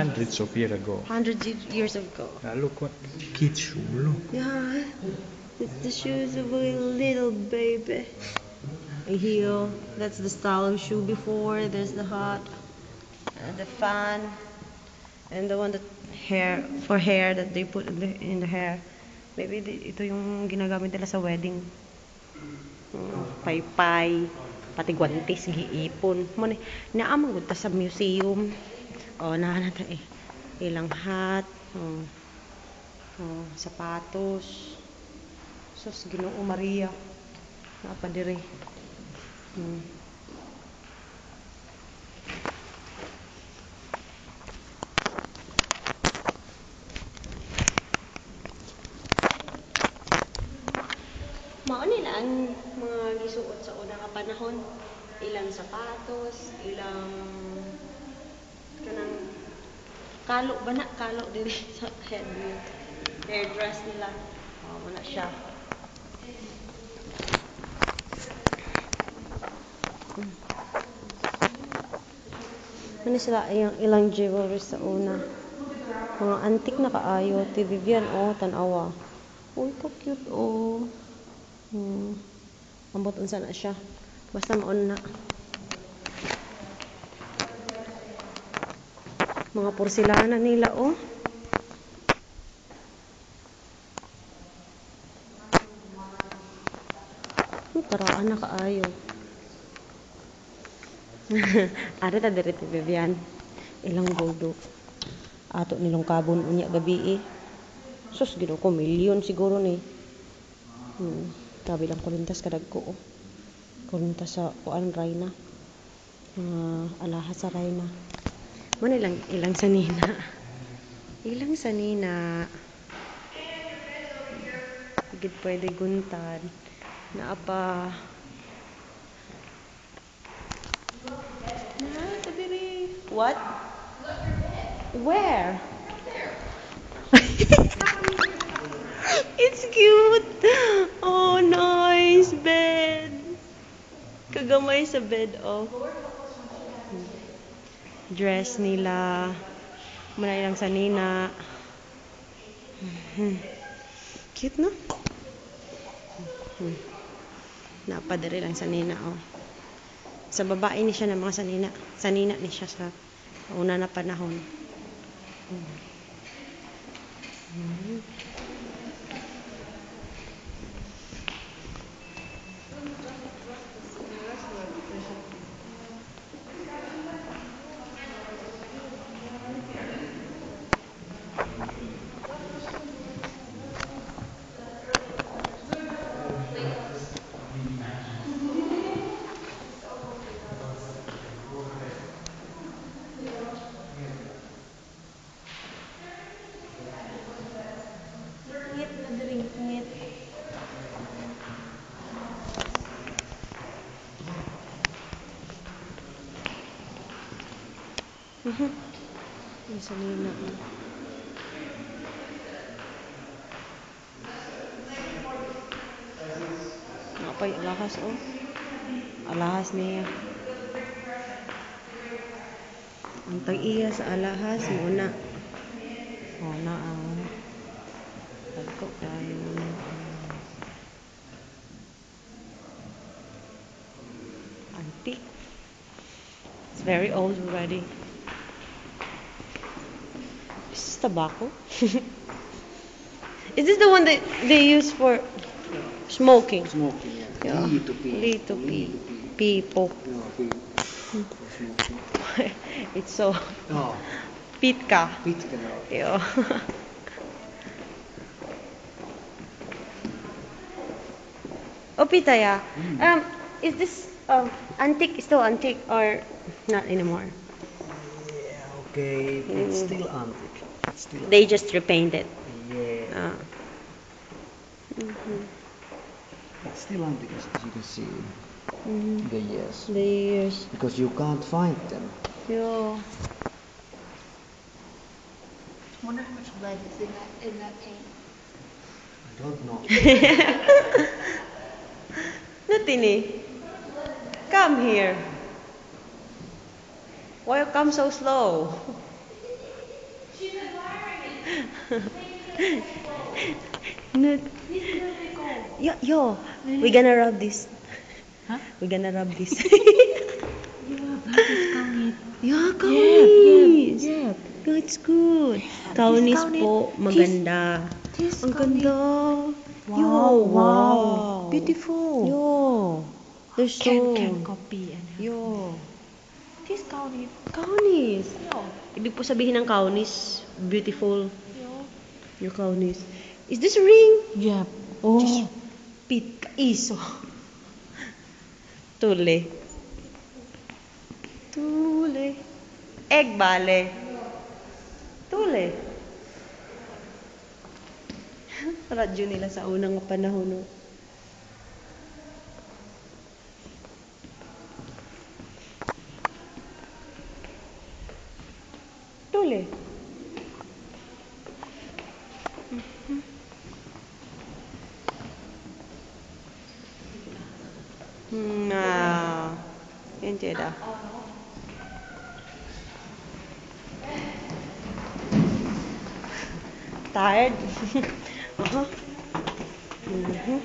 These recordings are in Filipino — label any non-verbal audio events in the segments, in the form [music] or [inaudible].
hundreds of years ago. hundreds of years ago. Now look what kid shoe. Look. Yeah, it's the shoes of a little baby. A heel. That's the style of shoe before. There's the hat, and the fan, and the one that hair for hair that they put in the, in the hair. Maybe ito yung ginagamit nila sa wedding. Mm, Paypay, pati guantes, giipon. Mo ni naamang ta sa museum. Oh, na ta eh. Ilang hat. Oh. Oh, sapatos. Sus, Ginoo Maria. Napa dire. Hmm. Mao nila ang mga gisuot sa una nga panahon. Ilang sapatos, ilang kalo ba na kalo diri [laughs] sa head hair dress nila. Oh, wala siya. Ano sila ilang, ilang jewelry sa una. Mga antik na kaayo. Ti Vivian, oh, tanawa. Uy, ka cute, oh. Hmm. Ambot unsa na siya. Basta maon na. Mga porselana nila, oh. Hmm, Taraan na kaayo. [laughs] Ari ta diri ti Vivian. Ilang goldo. Ato nilong kabon unya gabi eh. Sus, gino ko, milyon siguro ni. Hmm. Grabe lang kulintas kadag ko. Oh. Kulintas sa kuan Rayna. Mga alahas sa Rayna. Man ilang ilang sanina. Ilang sanina. Gid pwede guntan. Naa pa. Na, kadiri. What? Where? [laughs] It's cute. Oh, nice bed. Kagamay sa bed, oh. Dress nila. Muna ilang sanina. Mhm. Cute, no? Mhm. Napadari lang sanina, oh. Sa babae ni siya ng mga sanina. Sanina ni siya sa una na panahon. Mhm. Mhm. Ang sanina. oh. Napay alahas oh. Alahas niya. Ang tag-iya sa alahas mo na. Oh, na ang Pagko tayo. Antique. It's very old already. Tobacco? [laughs] Is this the one that they use for smoking? Smoking, yeah. Yeah. Lee to pee. Lee to pee. People. No. Smoking. [laughs] it's so No, pitka. pit ka na. Yeah. [laughs] oh, pitaya. Mm. Um, is this um antique still antique or not anymore? Yeah, okay. It's Mm. still antique. It's still They just repainted. Yeah. Ah. Mhm. It's still antique as you can see. Mhm. The years. The years. Because you can't find them. Yeah. Wonder how much lead is in that in that paint. I don't know. [laughs] [laughs] Natini, come here. Why you come so slow? No. Yo, yo, we gonna rub this. Huh? We gonna rub this. Yeah, yeah, that is kaunis. kaunit. Yeah, Yeah, it's good. Kaunis po, maganda. Tis Ang ganda. Wow, Yo, wow. Beautiful. Yo. They're so. Can, can copy and. Yo. This kaunit. Kaunis. Yo. Ibig po sabihin ng kaunis, beautiful. Yo. Yung kaunis. Is this a ring? Yeah. Oh. Pit ka iso. [laughs] Tule. Tule. Egg bale. Tule. [laughs] Radyo nila sa unang panahon. No? Tule. Hmm, ah. Jeda. Tired? [laughs] Mhm.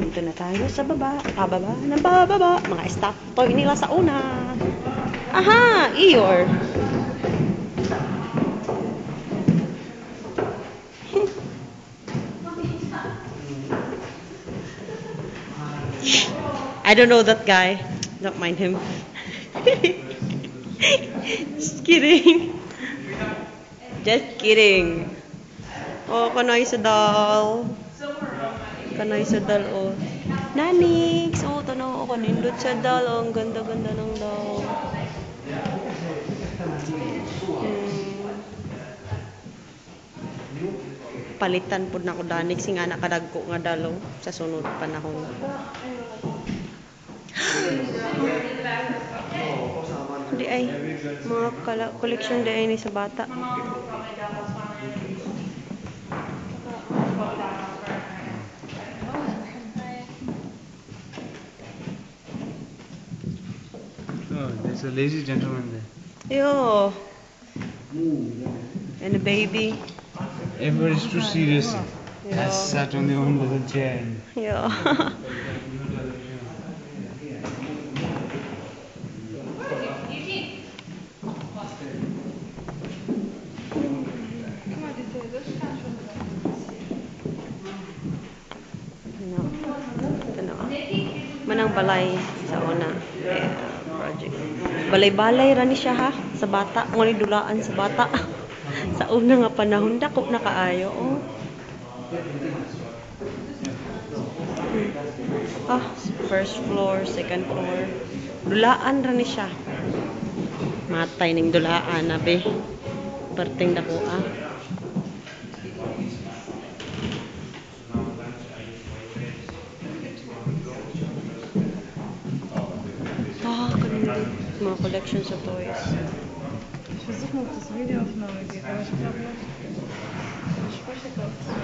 Dito na tayo sa baba. Pababa na bababa. Mga staff toy nila sa una. Aha! Eeyore. [laughs] I don't know that guy. Don't mind him. [laughs] Just kidding. Just kidding. Oh, kanay sa dal. Kanay sa dal, oh. Nanix! Oh, tanaw ako. Nindot sa dal. Oh, ang ganda-ganda ng dal. Hmm. Palitan po na ko danik nga nakadagko nga dalo sa sunod panahon. Di ay, mga collection di ay ni sa bata. Oh, there's a lazy gentleman there. Yo. And a baby. Everybody's too serious. Yeah. I sat on the one little chair. Yeah. [laughs] Balay sa una. Eh, project. Balay-balay rani siya ha sa bata. Ngunit dulaan sa bata. [laughs] sa una nga panahon dako na kaayo. Oh. Ah, first floor, second floor. Dulaan ra ni siya. Matay ning dulaan na be. Perting dako. Ah, Mga collection sa toys. Ich versuche mal, ob das Videoaufnahme geht, aber ich glaube nicht. Ich spreche kurz.